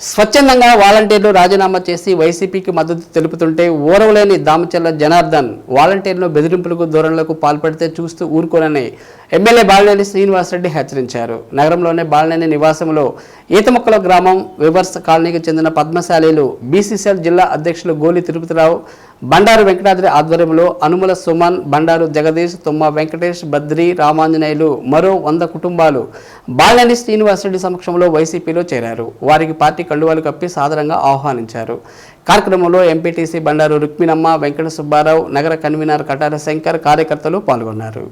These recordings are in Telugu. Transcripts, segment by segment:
స్వచ్ఛందంగా వాలంటీర్లు రాజీనామా చేసి వైసీపీకి మద్దతు తెలుపుతుంటే ఓరవలేని దామచల్ల జనార్దన్ వాలంటీర్లు బెదిరింపులకు ధోరణులకు పాల్పడితే చూస్తూ ఊరుకోనని ఎమ్మెల్యే బాలినేని శ్రీనివాసరెడ్డి హెచ్చరించారు. నగరంలోనే బాలినేని నివాసంలో ఈతమొక్కల గ్రామం వివర్స్ కాలనీకి చెందిన పద్మశాలీలు బీసీసీఎల్ జిల్లా అధ్యక్షులు గోలి తిరుపతిరావు బండారు వెంకటాద్రి ఆధ్వర్యంలో అనుమల సుమన్ బండారు జగదీష్ తుమ్మ వెంకటేష్ బద్రి రామాంజనేయులు మరో వంద కుటుంబాలు బాలినేని శ్రీనివాసరెడ్డి సమక్షంలో వైసీపీలో చేరారు. వారికి పార్టీ కండువాలు కప్పి సాదరంగా ఆహ్వానించారు. కార్యక్రమంలో ఎంపీటీసీ బండారు రుక్మిణమ్మ వెంకట సుబ్బారావు నగర కన్వీనర్ కటార శంకర్ కార్యకర్తలు పాల్గొన్నారు.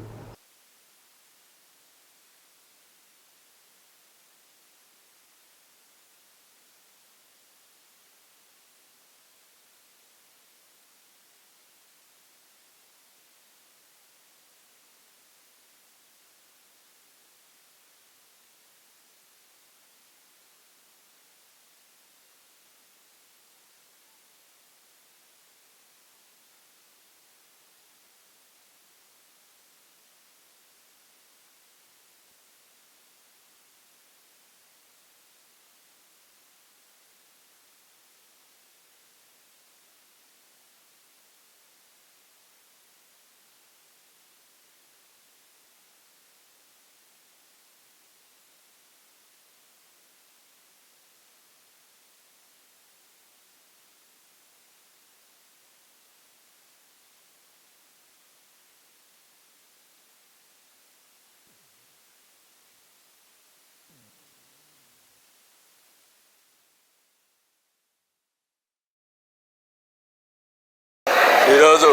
ఈరోజు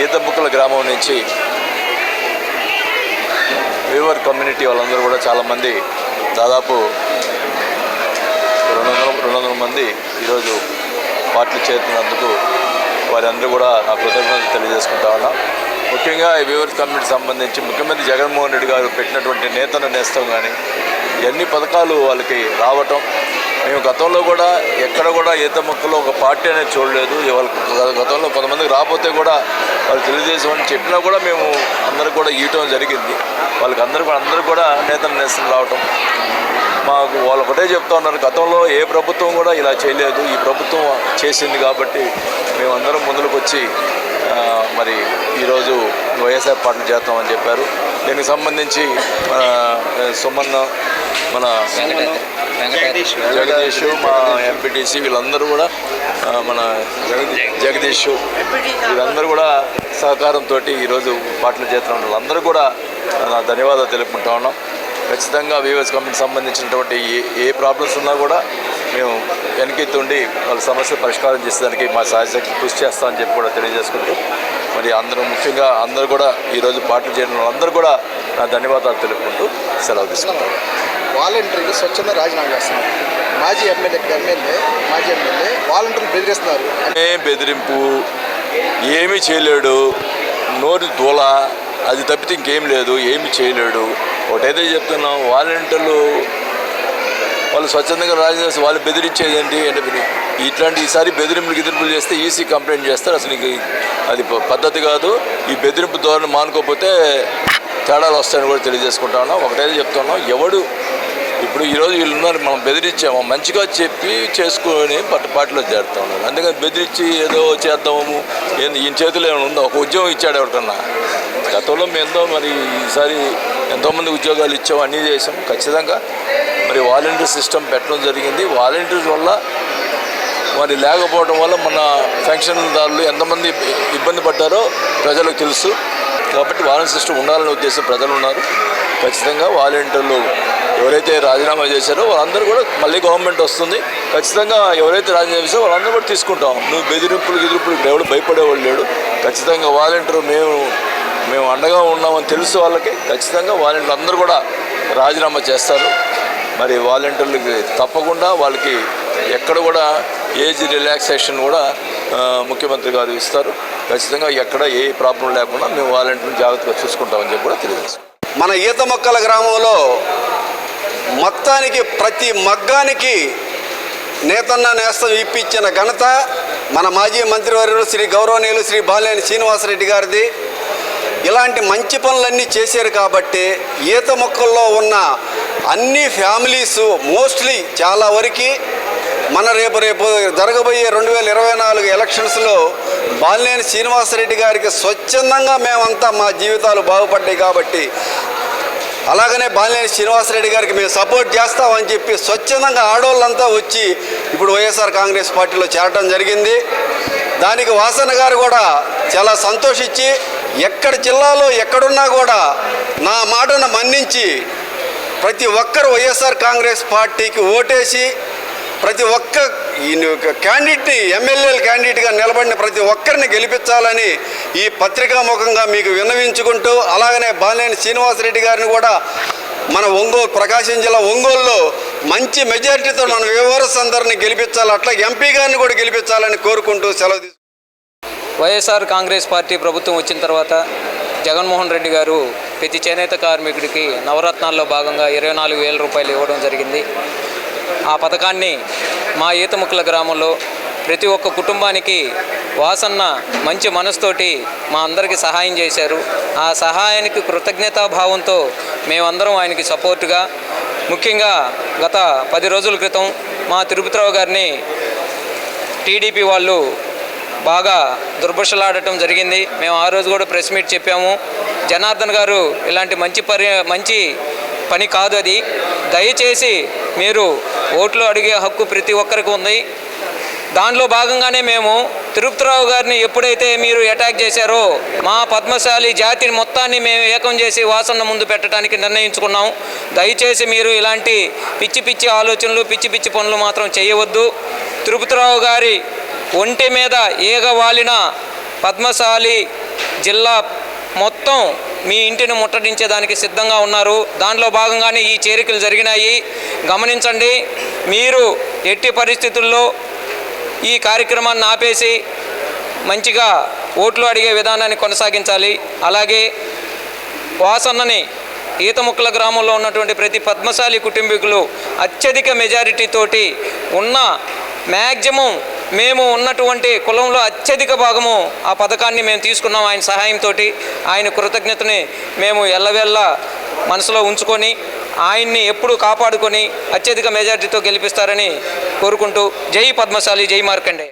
ఈతబుక్కల గ్రామం నుంచి వీవర్ కమ్యూనిటీ వాళ్ళందరూ కూడా చాలామంది దాదాపు రెండు వందల రెండు వందల మంది ఈరోజు పార్టీలు చేరుతున్నందుకు వారందరూ కూడా నా కృతజ్ఞతలు తెలియజేసుకుంటా ఉన్నా. ముఖ్యంగా ఈ వీవర్స్ కమ్యూనిటీ సంబంధించి ముఖ్యమంత్రి జగన్మోహన్ రెడ్డి గారు పెట్టినటువంటి నేతను నేస్తం కానీ ఎన్ని పథకాలు వాళ్ళకి రావటం మేము గతంలో కూడా ఎక్కడ కూడా ఈత మొక్కలో ఒక పార్టీ అనేది చూడలేదు. వాళ్ళకి గతంలో కొంతమందికి రాకపోతే కూడా వాళ్ళు తెలుగుదేశం అని చెప్పినా కూడా మేము అందరూ కూడా ఇవ్వటం జరిగింది. వాళ్ళకి అందరూ కూడా అందరూ కూడా నేతలు నేస్తం రావటం. మాకు వాళ్ళు ఒకటే చెప్తా ఉన్నారు గతంలో ఏ ప్రభుత్వం కూడా ఇలా చేయలేదు. ఈ ప్రభుత్వం చేసింది కాబట్టి మేమందరం ముందుకు వచ్చి మరి ఈరోజు వైఎస్ఆర్ పార్టీ చేస్తామని చెప్పారు. దీనికి సంబంధించి మన సుమన్న మన జగదీష్ మా ఎంపీటీసీ వీళ్ళందరూ కూడా మన జగదీష్ వీళ్ళందరూ కూడా సహకారంతో ఈరోజు పాటలు చేస్తున్న వాళ్ళందరూ కూడా నా ధన్యవాదాలు తెలుపుకుంటా ఉన్నాం. ఖచ్చితంగా వీవర్స్ కమిటీకి సంబంధించినటువంటి ఏ ఏ ప్రాబ్లమ్స్ ఉన్నా కూడా మేము వెనకెత్తుండి వాళ్ళ సమస్య పరిష్కారం చేసేదానికి మా సాయశక్తి కృషి చేస్తామని చెప్పి కూడా తెలియజేసుకుంటూ మరి అందరూ ముఖ్యంగా అందరూ కూడా ఈరోజు పాటలు చేయడం వాళ్ళందరూ కూడా నా ధన్యవాదాలు తెలుపుకుంటూ సెలవు తీసుకుంటాం వాలంటీర్లు స్వచ్ఛంగా రాజీనామా చేస్తున్నారు. మాజీ ఎమ్మెల్యే ఎమ్మెల్యే మాజీ ఎమ్మెల్యే వాలంటీర్లు బెదిరిస్తున్నారు. ఏ బెదిరింపు? ఏమీ చేయలేడు. నోరు దూల. అది తప్పితే ఇంకేం లేదు. ఏమీ చేయలేడు. ఒకటైతే చెప్తున్నాం వాలంటీర్లు వాళ్ళు స్వచ్ఛందంగా రాజీనామా వాళ్ళు బెదిరించేదేంటి అంటే ఇట్లాంటి ఈసారి బెదిరింపులు గిదిరింపులు చేస్తే ఈసీ కంప్లైంట్ చేస్తారు. అసలు అది పద్ధతి కాదు. ఈ బెదిరింపు ధోరణి మానుకోకపోతే తేడాలు వస్తాయని కూడా తెలియజేసుకుంటా ఉన్నాం. ఒకటైతే చెప్తున్నాం ఎవడు ఇప్పుడు ఈరోజు వీళ్ళున్నారు మనం బెదిరించాము. మంచిగా చెప్పి చేసుకొని పట్ట పాటలో చేరుతా ఉన్నారు. అందుకని బెదిరించి ఏదో చేద్దాము. ఈయన చేతిలో ఏమైనా ఉందో? ఒక ఉద్యోగం ఇచ్చాడు ఎవరికన్నా? గతంలో మేము ఎంతో మరి ఈసారి ఎంతోమంది ఉద్యోగాలు ఇచ్చాము అన్నీ చేసాం ఖచ్చితంగా మరి వాలంటీర్ సిస్టమ్ పెట్టడం జరిగింది. వాలంటీర్స్ వల్ల మరి లేకపోవడం వల్ల మన పెన్షన్దారులు ఎంతమంది ఇబ్బంది పడ్డారో ప్రజలకు తెలుసు. కాబట్టి వాలంటీర్ సిస్టమ్ ఉండాలనే ఉద్దేశం ప్రజలు ఉన్నారు. ఖచ్చితంగా వాలంటీర్లు ఎవరైతే రాజీనామా చేశారో వాళ్ళందరూ కూడా మళ్ళీ గవర్నమెంట్ వస్తుంది. ఖచ్చితంగా ఎవరైతే రాజీనామా చేశారో వాళ్ళందరూ కూడా తీసుకుంటాం. నువ్వు బెదిరింపులు ఎదురుపులు ఎవడు భయపడేవాడు లేడు. ఖచ్చితంగా వాలంటీర్ మేము మేము అండగా ఉన్నామని తెలుసు వాళ్ళకి. ఖచ్చితంగా వాలంటీర్లు అందరూ కూడా రాజీనామా చేస్తారు. మరి వాలంటీర్లకి తప్పకుండా వాళ్ళకి ఎక్కడ కూడా ఏజ్ రిలాక్సేషన్ కూడా ముఖ్యమంత్రి గారు ఇస్తారు. ఖచ్చితంగా ఎక్కడ ఏ ప్రాబ్లం లేకుండా మేము వాలంటీర్ని జాగ్రత్తగా చూసుకుంటామని చెప్పి కూడా తెలియజేస్తాం. మన ఈత మొక్కల గ్రామంలో మొత్తానికి ప్రతి మగ్గానికి నేతన్న నేస్తం ఇప్పించిన ఘనత మన మాజీ మంత్రివర్యులు శ్రీ గౌరవనీయులు శ్రీ బాలినేని శ్రీనివాసరెడ్డి గారిది. ఇలాంటి మంచి పనులన్నీ చేశారు కాబట్టి ఈత మొక్కల్లో ఉన్న అన్ని ఫ్యామిలీస్ మోస్ట్లీ చాలా వరకు మన రేపు రేపు జరగబోయే రెండు వేల ఇరవై నాలుగు ఎలక్షన్స్లో బాలినేని శ్రీనివాసరెడ్డి గారికి స్వచ్ఛందంగా మేమంతా మా జీవితాలు బాగుపడ్డాయి కాబట్టి అలాగనే బాలినేని శ్రీనివాసరెడ్డి గారికి మేము సపోర్ట్ చేస్తామని చెప్పి స్వచ్ఛందంగా ఆడవాళ్ళంతా వచ్చి ఇప్పుడు వైఎస్ఆర్ కాంగ్రెస్ పార్టీలో చేరటం జరిగింది. దానికి వాసన గారు కూడా చాలా సంతోషించి ఎక్కడ జిల్లాలో ఎక్కడున్నా కూడా నా మాటను మన్నించి ప్రతి ఒక్కరు వైఎస్ఆర్ కాంగ్రెస్ పార్టీకి ఓటేసి ప్రతి ఒక్క క్యాండిడేట్ని ఎమ్మెల్యేల క్యాండిడేట్గా నిలబడిన ప్రతి ఒక్కరిని గెలిపించాలని ఈ పత్రికా ముఖంగా మీకు విన్నవించుకుంటూ అలాగనే బాలినేని శ్రీనివాసరెడ్డి గారిని కూడా మన ఒంగోలు ప్రకాశం జిల్లా ఒంగోలులో మంచి మెజారిటీతో మన వ్యూవర్స్ అందరిని గెలిపించాలి అట్లా ఎంపీ గారిని కూడా గెలిపించాలని కోరుకుంటూ సెలవు వైఎస్ఆర్ కాంగ్రెస్ పార్టీ ప్రభుత్వం వచ్చిన తర్వాత జగన్మోహన్ రెడ్డి గారు ప్రతి చేనేత కార్మికుడికి నవరత్నాల్లో భాగంగా ఇరవై నాలుగు వేల రూపాయలు ఇవ్వడం జరిగింది. ఆ పథకాన్ని మా ఈతముక్కల గ్రామంలో ప్రతి ఒక్క కుటుంబానికి వాసన్న మంచి మనసుతోటి మా అందరికీ సహాయం చేశారు. ఆ సహాయానికి కృతజ్ఞతాభావంతో మేమందరం ఆయనకి సపోర్టుగా ముఖ్యంగా గత పది రోజుల క్రితం మా తిరుపతిరావు గారిని టీడీపీ వాళ్ళు బాగా దుర్భషలాడటం జరిగింది. మేము ఆ రోజు కూడా ప్రెస్ మీట్ చెప్పాము. జనార్దన్ గారు ఇలాంటి మంచి పరి మంచి పని కాదు అది. దయచేసి మీరు ఓట్లు అడిగే హక్కు ప్రతి ఒక్కరికి ఉంది. దానిలో భాగంగానే మేము తిరుపతిరావు గారిని ఎప్పుడైతే మీరు అటాక్ చేశారో మా పద్మశాలి జాతిని మొత్తాన్ని మేము ఏకం చేసి వాసన ముందు పెట్టడానికి నిర్ణయించుకున్నాం. దయచేసి మీరు ఇలాంటి పిచ్చి పిచ్చి ఆలోచనలు పిచ్చి పిచ్చి పనులు మాత్రం చేయవద్దు. తిరుపతిరావు గారి ఒంటి మీద ఏగవాలిన పద్మశాలి జిల్లా మొత్తం మీ ఇంటిని ముట్టడించేదానికి సిద్ధంగా ఉన్నారు. దానిలో భాగంగానే ఈ చేరికలు జరిగినాయి. గమనించండి మీరు ఎట్టి పరిస్థితుల్లో ఈ కార్యక్రమాన్ని ఆపేసి మంచిగా ఓట్లు అడిగే విధానాన్ని కొనసాగించాలి. అలాగే వాసన్నని ఈతముక్కల గ్రామంలో ఉన్నటువంటి ప్రతి పద్మశాలి కుటుంబీకులు అత్యధిక మెజారిటీతోటి ఉన్న మ్యాక్సిమం మేము ఉన్నటువంటి కులంలో అత్యధిక భాగము ఆ పథకాన్ని మేము తీసుకున్నాం ఆయన సహాయంతో ఆయన కృతజ్ఞతని మేము ఎల్లవెల్ల మనసులో ఉంచుకొని ఆయన్ని ఎప్పుడు కాపాడుకొని అత్యధిక మెజార్టీతో గెలిపిస్తారని కోరుకుంటూ జై పద్మశాలి జై మార్కండేయ.